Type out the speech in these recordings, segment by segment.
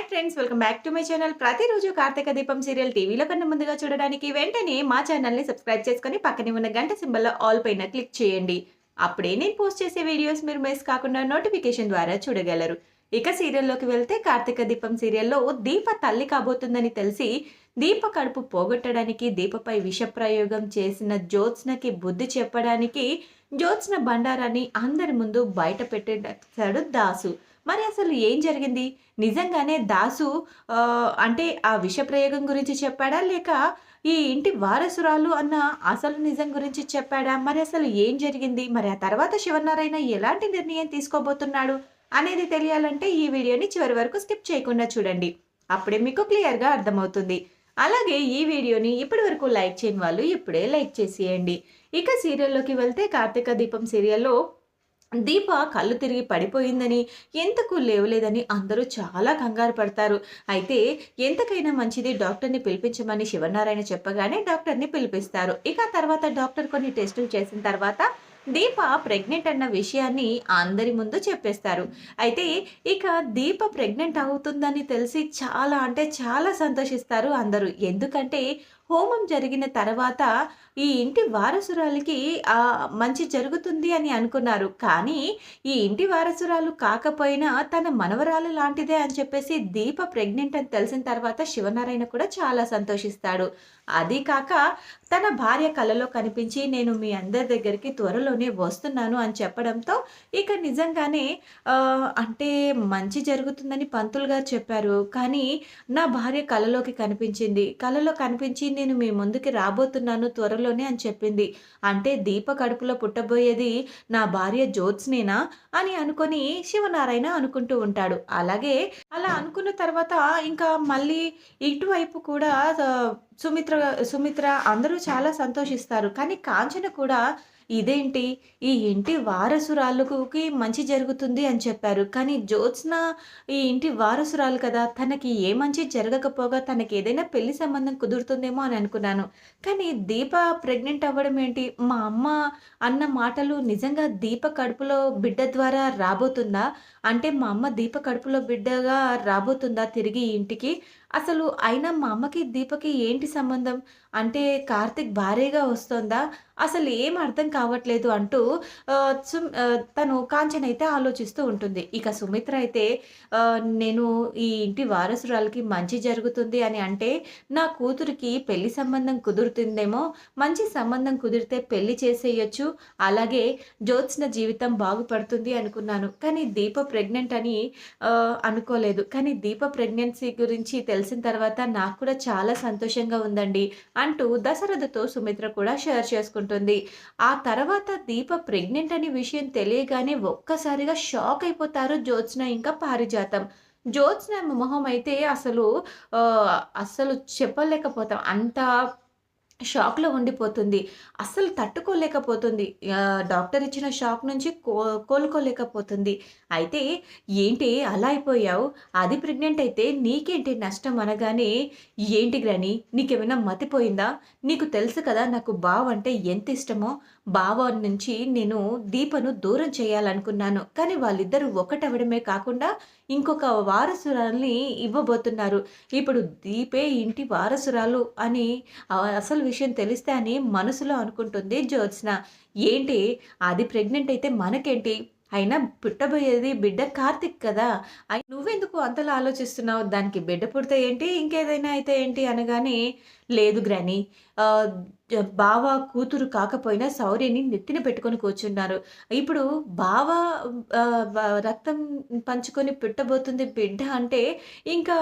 Hi friends welcome back to my channel ప్రతిరోజు కార్తీక దీపం serial టీవీలో కన్నా ముందుగా చూడడానికి వెంటనే మా ఛానల్ని సబ్స్క్రైబ్ చేసుకొని పక్కనే ఉన్న గంట సింబల్లో ఆల్ పైన క్లిక్ చేయండి. అప్పుడే నేను పోస్ట్ చేసే వీడియోస్ మీరు మిస్ కాకుండా నోటిఫికేషన్ ద్వారా చూడగలరు. ఇక సీరియల్లోకి వెళ్తే కార్తీక దీపం సీరియల్లో దీప తల్లి కాబోతుందని తెలిసి దీప కడుపు పోగొట్టడానికి దీపపై విషప్రయోగం చేసిన జ్యోత్స్నకి బుద్ధి చెప్పడానికి జ్యోత్స్న బండారాన్ని అందరి ముందు బయట పెట్టేస్తాడు దాసు. మరి అసలు ఏం జరిగింది? నిజంగానే దాసు అంటే ఆ విషప్రయోగం గురించి చెప్పాడా? లేక ఈ ఇంటి వారసురాలు అన్న అసలు నిజం గురించి చెప్పాడా? మరి అసలు ఏం జరిగింది? మరి ఆ తర్వాత శివనారాయణ ఎలాంటి నిర్ణయం తీసుకోబోతున్నాడు అనేది తెలియాలంటే ఈ వీడియోని చివరి వరకు స్కిప్ చేయకుండా చూడండి. అప్పుడే మీకు క్లియర్గా అర్థమవుతుంది. అలాగే ఈ వీడియోని ఇప్పటి వరకు లైక్ చేయని వాళ్ళు ఇప్పుడే లైక్ చేసేయండి. ఇక సీరియల్లోకి వెళ్తే కార్తీక దీపం సీరియల్లో దీప కళ్ళు తిరిగి పడిపోయిందని ఎంతకు లేవలేదని అందరూ చాలా కంగారు పడతారు. అయితే ఎంతకైనా మంచిది డాక్టర్ని పిలిపించమని శివనారాయణ చెప్పగానే డాక్టర్ని పిలిపిస్తారు. ఇక తర్వాత డాక్టర్ కొన్ని టెస్టులు చేసిన తర్వాత దీప ప్రెగ్నెంట్ అన్న విషయాన్ని అందరి ముందు చెప్పేస్తారు. అయితే ఇక దీప ప్రెగ్నెంట్ అవుతుందని తెలిసి చాలా అంటే చాలా సంతోషిస్తారు అందరూ. ఎందుకంటే హోమం జరిగిన తర్వాత ఈ ఇంటి వారసురాలికి ఆ మంచి జరుగుతుంది అని అనుకున్నారు. కానీ ఈ ఇంటి వారసురాలు కాకపోయినా తన మనవరాలు లాంటిదే అని చెప్పేసి దీప ప్రెగ్నెంట్ అని తెలిసిన తర్వాత శివనారాయణ కూడా చాలా సంతోషిస్తాడు. అది కాక తన భార్య కలలో కనిపించి నేను మీ అందరి దగ్గరికి త్వరలోనే వస్తున్నాను అని చెప్పడంతో ఇక నిజంగానే అంటే మంచి జరుగుతుందని పంతులు గారు చెప్పారు. కానీ నా భార్య కలలోకి కనిపించింది. కలలో కనిపించింది నేను మీ ముందుకి రాబోతున్నాను త్వరలోనే అని చెప్పింది. అంటే దీప కడుపులో పుట్టబోయేది నా భార్య జ్యోత్స్నేనా అని అనుకొని శివనారాయణ అనుకుంటూ ఉంటాడు. అలాగే అలా అనుకున్న తర్వాత ఇంకా మళ్ళీ ఇటువైపు కూడా సుమిత్ర సుమిత్ర అందరూ చాలా సంతోషిస్తారు. కానీ కాంచన కూడా ఇదేంటి? ఈ ఇంటి వారసురాలుకి మంచి జరుగుతుంది అని చెప్పారు. కానీ జ్యోత్స్న ఈ ఇంటి వారసురాలు కదా తనకి ఏ మంచి జరగకపోగా తనకి ఏదైనా పెళ్ళి సంబంధం కుదురుతుందేమో అని అనుకున్నాను. కానీ దీప ప్రెగ్నెంట్ అవ్వడం ఏంటి? మా అమ్మ అన్న మాటలు నిజంగా దీప కడుపులో బిడ్డ ద్వారా రాబోతుందా? అంటే మా అమ్మ దీప కడుపులో బిడ్డగా రాబోతుందా తిరిగి ఇంటికి? అసలు అయినా మా అమ్మకి దీపకి ఏంటి సంబంధం? అంటే కార్తిక్ భార్యగా వస్తుందా? అసలు ఏం అర్థం కావట్లేదు అంటూ సుమ్ తను కాంచన అయితే ఆలోచిస్తూ ఉంటుంది. ఇక సుమిత్ర అయితే నేను ఈ ఇంటి వారసురాలకి మంచి జరుగుతుంది అని అంటే నా కూతురికి పెళ్ళి సంబంధం కుదురుతుందేమో మంచి సంబంధం కుదిరితే పెళ్ళి చేసేయచ్చు అలాగే జ్యోత్స్న జీవితం బాగుపడుతుంది అనుకున్నాను. కానీ దీప ప్రెగ్నెంట్ అని అనుకోలేదు. కానీ దీప ప్రెగ్నెన్సీ గురించి తెలుసు తెలిసిన తర్వాత నాకు కూడా చాలా సంతోషంగా ఉందండి అంటూ దశరథతో సుమిత్ర కూడా షేర్ చేసుకుంటుంది. ఆ తర్వాత దీప ప్రెగ్నెంట్ అనే విషయం తెలియగానే ఒక్కసారిగా షాక్ అయిపోతారు జ్యోత్స్న ఇంకా పారిజాతం. జ్యోత్స్న మొహం అయితే అసలు అసలు చెప్పలేకపోతాం. అంత షాక్లో ఉండిపోతుంది. అస్సలు తట్టుకోలేకపోతుంది. డాక్టర్ ఇచ్చిన షాక్ నుంచి కో కోలుకోలేకపోతుంది. అయితే ఏంటి అలా అయిపోయావు? అది ప్రెగ్నెంట్ అయితే నీకేంటి నష్టం అనగానే ఏంటి గ్రాని? నీకేమైనా మతిపోయిందా? నీకు తెలుసు కదా నాకు బావ అంటే ఎంత ఇష్టమో బావ నుంచి నేను దీపను దూరం చేయాలనుకున్నాను. కానీ వాళ్ళిద్దరూ ఒకటవడమే కాకుండా ఇంకొక వారసురాల్ని ఇవ్వబోతున్నారు. ఇప్పుడు దీపే ఇంటి వారసురాలు అని అసలు విషయం తెలిస్తే అని మనసులో అనుకుంటుంది జ్యోత్స్న. ఏంటి? అది ప్రెగ్నెంట్ అయితే మనకేంటి? అయినా పుట్టబోయేది బిడ్డ కార్తిక్ కదా. అయి నువ్వెందుకు అంతలా ఆలోచిస్తున్నావు? దానికి బిడ్డ పుడితే ఏంటి? ఇంకేదైనా అయితే ఏంటి అనగానే లేదు గ్రాని. బావ కూతురు కాకపోయినా శౌర్యని నెత్తిన పెట్టుకొని కూర్చున్నారు. ఇప్పుడు బావ రక్తం పంచుకొని పెట్టబోతుంది బిడ్డ అంటే ఇంకా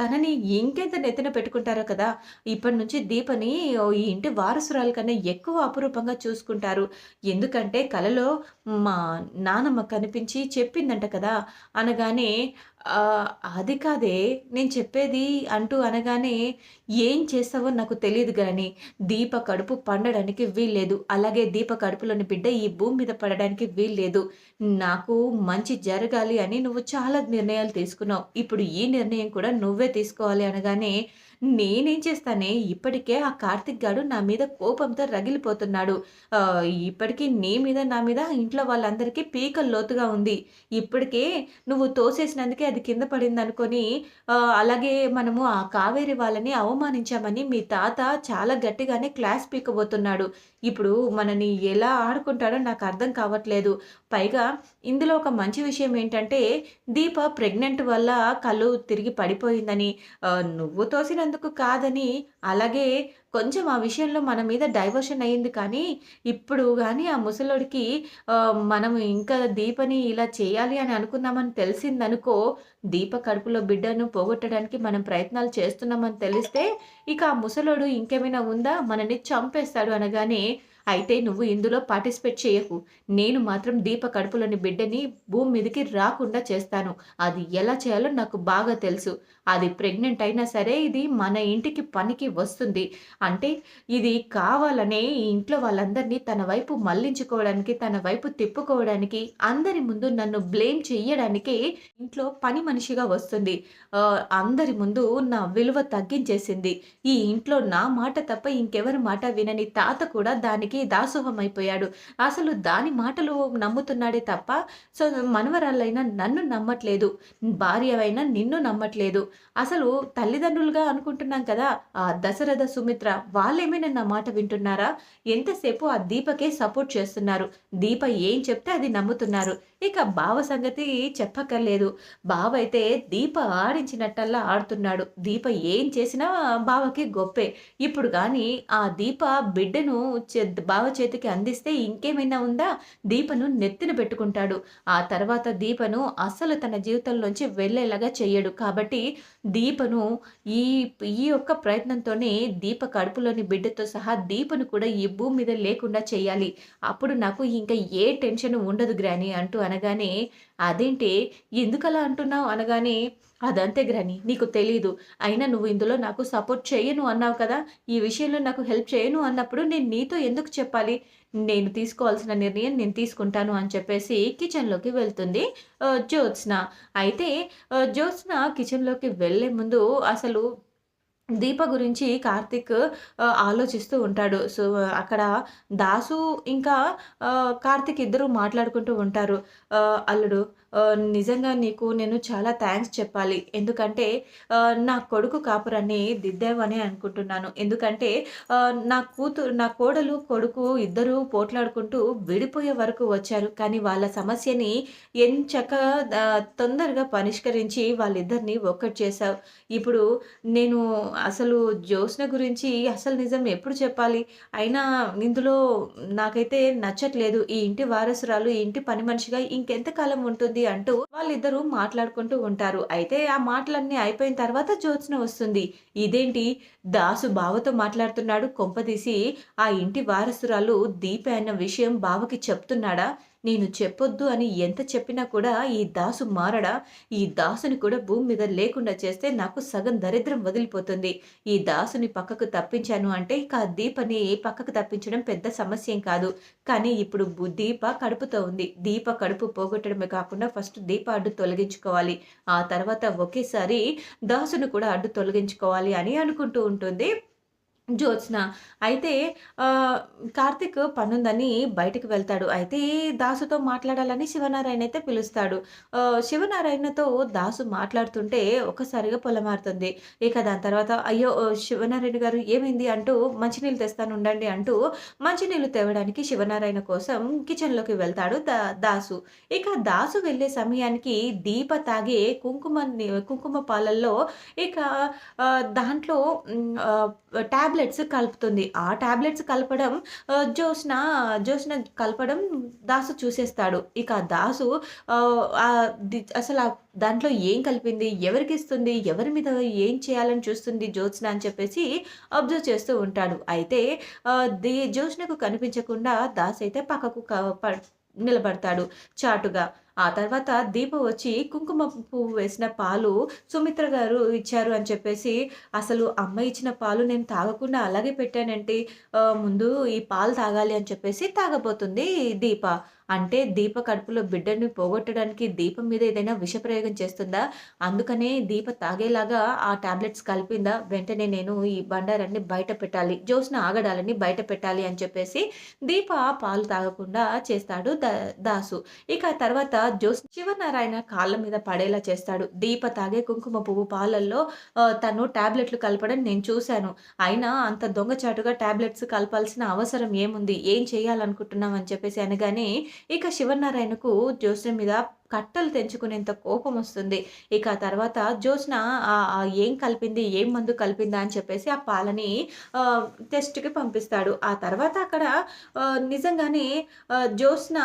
తనని ఇంకెంత నెత్తిన పెట్టుకుంటారో కదా. ఇప్పటి నుంచి దీపని ఈ ఇంటి వారసురాలు కన్నా ఎక్కువ అపురూపంగా చూసుకుంటారు. ఎందుకంటే కలలో మా నానమ్మ కనిపించి చెప్పిందంట కదా. అనగానే అది కాదే నేను చెప్పేది అంటూ అనగానే ఏం చేస్తావో నాకు తెలియదు కానీ దీప కడుపు పండడానికి వీల్లేదు. అలాగే దీప కడుపులోని బిడ్డ ఈ భూమి మీద పడడానికి వీల్లేదు. నాకు మంచి జరగాలి అని నువ్వు చాలా నిర్ణయాలు తీసుకున్నావు. ఇప్పుడు ఈ నిర్ణయం కూడా నువ్వే తీసుకోవాలి అనగానే నేనేం చేస్తానే ఇప్పటికే ఆ కార్తిక్ గాడు నా మీద కోపంతో రగిలిపోతున్నాడు. ఇప్పటికీ నీ మీద, నా మీద ఇంట్లో వాళ్ళందరికీ పీకల లోతుగా ఉంది. ఇప్పటికే నువ్వు తోసేసినందుకే అది కింద పడింది అనుకొని అలాగే మనము ఆ కావేరి వాళ్ళని అవమానించామని మీ తాత చాలా గట్టిగానే క్లాస్ పీకబోతున్నాడు. ఇప్పుడు మనని ఎలా ఆడుకుంటాడో నాకు అర్థం కావట్లేదు. పైగా ఇందులో ఒక మంచి విషయం ఏంటంటే దీప ప్రెగ్నెంట్ వల్ల కళ్ళు తిరిగి పడిపోయిందని, నువ్వు తోసినందుకు కాదని, అలాగే కొంచెం ఆ విషయంలో మన మీద డైవర్షన్ అయింది కానీ, ఇప్పుడు కానీ ఆ ముసలోడికి మనం ఇంకా దీపని ఇలా చేయాలి అని అనుకున్నామని తెలిసిందనుకో, దీప కడుపులో బిడ్డను పోగొట్టడానికి మనం ప్రయత్నాలు చేస్తున్నామని తెలిస్తే, ఇక ఆ ముసలోడు ఇంకేమైనా ఉందా? మనని చంపేస్తాడు అనగానే, అయితే నువ్వు ఇందులో పార్టిసిపేట్ చేయకు. నేను మాత్రం దీప కడుపులోని బిడ్డని భూమి మీదకి రాకుండా చేస్తాను. అది ఎలా చేయాలో నాకు బాగా తెలుసు. అది ప్రెగ్నెంట్ అయినా సరే ఇది మన ఇంటికి పనికి వస్తుంది. అంటే ఇది కావాలనే ఈ ఇంట్లో వాళ్ళందరినీ తన వైపు మళ్ళించుకోవడానికి, తన వైపు తిప్పుకోవడానికి, అందరి ముందు నన్ను బ్లేమ్ చెయ్యడానికి ఇంట్లో పని మనిషిగా వస్తుంది. అందరి ముందు నా విలువ తగ్గించేసింది. ఈ ఇంట్లో నా మాట తప్ప ఇంకెవరి మాట వినని తాత కూడా దానికి దాసోహమైపోయాడు అసలు దాని మాటలు నమ్ముతున్నాడే తప్ప, సో మనవరాళ్ళైనా నన్ను నమ్మట్లేదు. భార్యవైనా నిన్ను నమ్మట్లేదు. అసలు తల్లిదండ్రులుగా అనుకుంటున్నాం కదా! ఆ దశరథ, సుమిత్ర వాళ్ళేమైనా నా మాట వింటున్నారా? ఎంతసేపు ఆ దీపకే సపోర్ట్ చేస్తున్నారు. దీప ఏం చెప్తే అది నమ్ముతున్నారు. ఇక బావ సంగతి చెప్పక్కర్లేదు. బావ అయితే దీప ఆడించినట్టల్లా ఆడుతున్నాడు. దీప ఏం చేసినా బావకి గొప్పే. ఇప్పుడు కానీ ఆ దీప బిడ్డను బావ చేతికి అందిస్తే ఇంకేమైనా ఉందా? దీపను నెత్తిన పెట్టుకుంటాడు. ఆ తర్వాత దీపను అస్సలు తన జీవితంలోంచి వెళ్ళేలాగా చెయ్యడు. కాబట్టి దీపను ఈ ఈ యొక్క ప్రయత్నంతోనే దీప కడుపులోని బిడ్డతో సహా దీపను కూడా ఈ భూమి మీద లేకుండా చేయాలి. అప్పుడు నాకు ఇంకా ఏ టెన్షన్ ఉండదు గ్రాని అంటూ అనగానే, అదేంటి ఎందుకలా అంటున్నావు? అనగానే, అదంతే గ్రని నీకు తెలీదు. అయినా నువ్వు ఇందులో నాకు సపోర్ట్ చేయను అన్నావు కదా! ఈ విషయంలో నాకు హెల్ప్ చేయను అన్నప్పుడు నేను నీతో ఎందుకు చెప్పాలి? నేను తీసుకోవాల్సిన నిర్ణయం నేను తీసుకుంటాను అని చెప్పేసి కిచెన్‌లోకి వెళ్తుంది జ్యోత్స్న. అయితే జ్యోత్స్న కిచెన్‌లోకి వెళ్ళే ముందు అసలు దీప గురించి కార్తీక్ ఆలోచిస్తూ ఉంటాడు. సో, అక్కడ దాసు ఇంకా కార్తిక్ కార్తీక్ ఇద్దరు మాట్లాడుకుంటూ ఉంటారు. "అల్లుడు నిజంగా నీకు నేను చాలా థ్యాంక్స్ చెప్పాలి. ఎందుకంటే నా కొడుకు కాపురాన్ని దిద్దావనే అనుకుంటున్నాను. ఎందుకంటే నా కూతురు నా కోడలు, కొడుకు ఇద్దరూ పోట్లాడుకుంటూ విడిపోయే వరకు వచ్చారు. కానీ వాళ్ళ సమస్యని ఎంచక తొందరగా పరిష్కరించి వాళ్ళిద్దరిని ఒక్కటి చేశావు. ఇప్పుడు నేను అసలు జ్యోత్స్న గురించి అసలు నిజం ఎప్పుడు చెప్పాలి? అయినా ఇందులో నాకైతే నచ్చట్లేదు. ఈ ఇంటి వారసురాలు, ఈ ఇంటి పని మనిషిగా ఇంకెంత కాలం ఉంటుంది" అంటూ వాళ్ళిద్దరూ మాట్లాడుకుంటూ ఉంటారు. అయితే ఆ మాటలన్నీ అయిపోయిన తర్వాత జ్యోత్స్న వస్తుంది. ఇదేంటి దాసు బావతో మాట్లాడుతున్నాడు. కొంపదీసి ఆ ఇంటి వారసురాలు దీపే అన్న విషయం బావకి చెప్తున్నాడా? నేను చెప్పొద్దు అని ఎంత చెప్పినా కూడా ఈ దాసు మారడా? ఈ దాసుని కూడా భూమి మీద లేకుండా చేస్తే నాకు సగం దరిద్రం వదిలిపోతుంది. ఈ దాసుని పక్కకు తప్పించాను అంటే ఇక ఆ దీపని పక్కకు తప్పించడం పెద్ద సమస్య కాదు. కానీ ఇప్పుడు దీప కడుపుతో ఉంది. దీప కడుపు పోగొట్టడమే కాకుండా ఫస్ట్ దీప అడ్డు తొలగించుకోవాలి. ఆ తర్వాత ఒకేసారి దాసును కూడా అడ్డు తొలగించుకోవాలి అని అనుకుంటూ ఉంటుంది జ్యోత్స్న. అయితే కార్తిక్ కార్తీక్ పనుందని బయటికి వెళ్తాడు. అయితే దాసుతో మాట్లాడాలని శివనారాయణ అయితే పిలుస్తాడు. శివనారాయణతో దాసు మాట్లాడుతుంటే ఒక్కసారిగా పొలమారుతుంది. ఇక దాని తర్వాత అయ్యో! శివనారాయణ గారు ఏమైంది? అంటూ మంచినీళ్ళు తెస్తాను ఉండండి అంటూ మంచినీళ్ళు తేవడానికి శివనారాయణ కోసం కిచెన్‌లోకి వెళ్తాడు దా దాసు. ఇక దాసు వెళ్ళే సమయానికి దీప తాగే కుంకుమని కుంకుమ పాలల్లో ఇక దాంట్లో ట్యాబ్ ట్యాబ్లెట్స్ కలుపుతుంది. ఆ టాబ్లెట్స్ కలపడం ఆహ్, జ్యోత్స్న కలపడం దాసు చూసేస్తాడు. ఇక దాసు అసలు దాంట్లో ఏం కలిపింది? ఎవరికిస్తుంది? ఎవరి మీద ఏం చేయాలని చూస్తుంది జ్యోత్స్న అని చెప్పేసి అబ్జర్వ్ చేస్తూ ఉంటాడు. అయితే ది జ్యోత్స్నకు కనిపించకుండా అయితే పక్కకు క ప నిలబడతాడు చాటుగా. ఆ తర్వాత దీప వచ్చి కుంకుమ పువ్వు వేసిన పాలు సుమిత్ర గారు ఇచ్చారు అని చెప్పేసి అసలు అమ్మ ఇచ్చిన పాలు నేను తాగకుండా అలాగే పెట్టానంటే? ముందు ఈ పాలు తాగాలి అని చెప్పేసి తాగబోతుంది దీప. అంటే దీప కడుపులో బిడ్డని పోగొట్టడానికి దీపం మీద ఏదైనా విషప్రయోగం చేస్తుందా? అందుకనే దీప తాగేలాగా ఆ టాబ్లెట్స్ కలిపిందా? వెంటనే నేను ఈ బండారాన్ని బయట పెట్టాలి జోస్న ఆగడాలని బయట పెట్టాలి అని చెప్పేసి దీప పాలు తాగకుండా చేస్తాడు దాసు. ఇక తర్వాత జోస్ శివనారాయణ కాళ్ళ మీద పడేలా చేస్తాడు. దీప తాగే కుంకుమ పువ్వు పాలల్లో తను టాబ్లెట్లు కలపడం నేను చూశాను. అయినా అంత దొంగచాటుగా టాబ్లెట్స్ కలపాల్సిన అవసరం ఏముంది? ఏం చేయాలనుకుంటున్నాం అని చెప్పేసి అనగానే ఇక శివనారాయణకు జోస్యం మీద కట్టలు తెంచుకునేంత కోపం వస్తుంది. ఇక తర్వాత జ్యోత్స్న ఏం కలిపింది? ఏం మందు కలిపిందా? అని చెప్పేసి ఆ పాలని టెస్ట్కి పంపిస్తాడు. ఆ తర్వాత అక్కడ నిజంగానే జ్యోత్స్న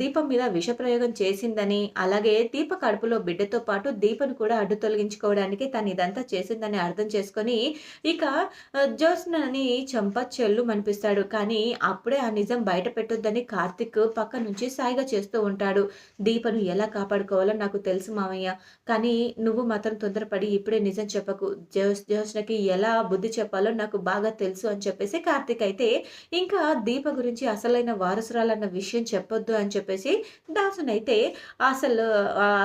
దీపం మీద విషప్రయోగం చేసిందని అలాగే దీప కడుపులో బిడ్డతో పాటు దీపను కూడా అడ్డు తొలగించుకోవడానికి తను ఇదంతా చేసిందని అర్థం చేసుకొని ఇక జ్యోత్స్నని చంప చెల్లు మనిపిస్తాడు. కానీ అప్పుడే ఆ నిజం బయట పెట్టొద్దని కార్తిక్ పక్క నుంచి సాయిగా చేస్తూ ఉంటాడు. దీపను ఎలా కాపాడుకోవాలో నాకు తెలుసు మామయ్య కానీ నువ్వు మాత్రం తొందరపడి ఇప్పుడే నిజం చెప్పకు. జోస్ జోష్నకి ఎలా బుద్ధి చెప్పాలో నాకు బాగా తెలుసు అని చెప్పేసి కార్తీక్ అయితే ఇంకా దీప గురించి అసలైన వారసురాలన్న విషయం చెప్పొద్దు అని చెప్పేసి దాసునైతే అసలు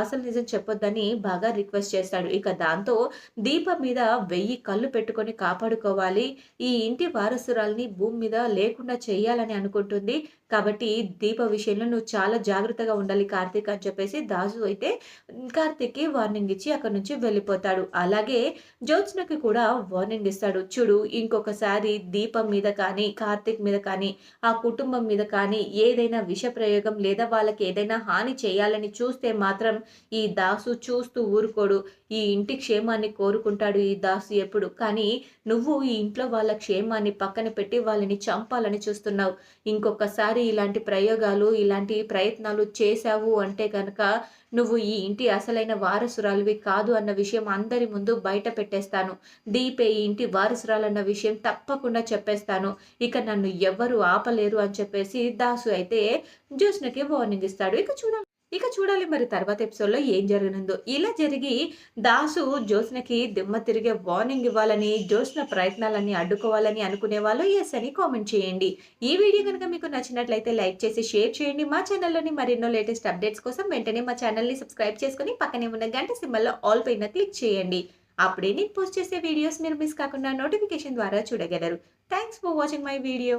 అసలు నిజం చెప్పొద్దని బాగా రిక్వెస్ట్ చేస్తాడు. ఇక దాంతో దీప మీద వెయ్యి కళ్ళు పెట్టుకొని కాపాడుకోవాలి. ఈ ఇంటి వారసురాల్ని భూమి మీద లేకుండా చేయాలని అనుకుంటుంది. కాబట్టి దీప విషయంలో నువ్వు చాలా జాగ్రత్తగా ఉండాలి కార్తీక్ అని చెప్పేసి దాసు అయితే కార్తీక్కి వార్నింగ్ ఇచ్చి అక్కడ నుంచి వెళ్ళిపోతాడు. అలాగే జ్యోత్స్నకి కూడా వార్నింగ్ ఇస్తాడు. చూడు ఇంకొకసారి దీపం మీద కానీ కార్తీక్ మీద కానీ ఆ కుటుంబం మీద కానీ ఏదైనా విష ప్రయోగం లేదా వాళ్ళకి ఏదైనా హాని చేయాలని చూస్తే మాత్రం ఈ దాసు చూస్తూ ఊరుకోడు. ఈ ఇంటి క్షేమాన్ని కోరుకుంటాడు ఈ దాసు ఎప్పుడు. కానీ నువ్వు ఈ ఇంట్లో వాళ్ళ క్షేమాన్ని పక్కన పెట్టి వాళ్ళని చంపాలని చూస్తున్నావు. ఇంకొకసారి ఇలాంటి ప్రయోగాలు ఇలాంటి ప్రయత్నాలు చేశావు అంటే కనుక నువ్వు ఈ ఇంటి అసలైన వారసురాలివి కాదు అన్న విషయం అందరి ముందు బయట పెట్టేస్తాను. దీపే ఈ ఇంటి వారసురాలన్న విషయం తప్పకుండా చెప్పేస్తాను. ఇక నన్ను ఎవ్వరు ఆపలేరు అని చెప్పేసి దాసు అయితే జ్యోత్స్నకి వార్నింగ్ ఇస్తాడు. ఇక చూడాలి ఇక చూడాలి మరి తర్వాత ఎపిసోడ్లో ఏం జరగనుందో. ఇలా జరిగి దాసు జ్యోత్స్నకి దిమ్మ తిరిగే వార్నింగ్ ఇవ్వాలని జ్యోత్స్న ప్రయత్నాలన్నీ అడ్డుకోవాలని అనుకునే వాళ్ళు ఎస్ అని కామెంట్ చేయండి. ఈ వీడియో కనుక మీకు నచ్చినట్లయితే లైక్ చేసి షేర్ చేయండి. మా ఛానల్లోని మరెన్నో లేటెస్ట్ అప్డేట్స్ కోసం వెంటనే మా ఛానల్ని సబ్స్క్రైబ్ చేసుకుని పక్కనే ఉన్న గంట సింబల్లో ఆల్ పైన క్లిక్ చేయండి. అప్పుడే నేను పోస్ట్ చేసే వీడియోస్ మీరు మిస్ కాకుండా నోటిఫికేషన్ ద్వారా చూడగలరు. Thanks for watching my video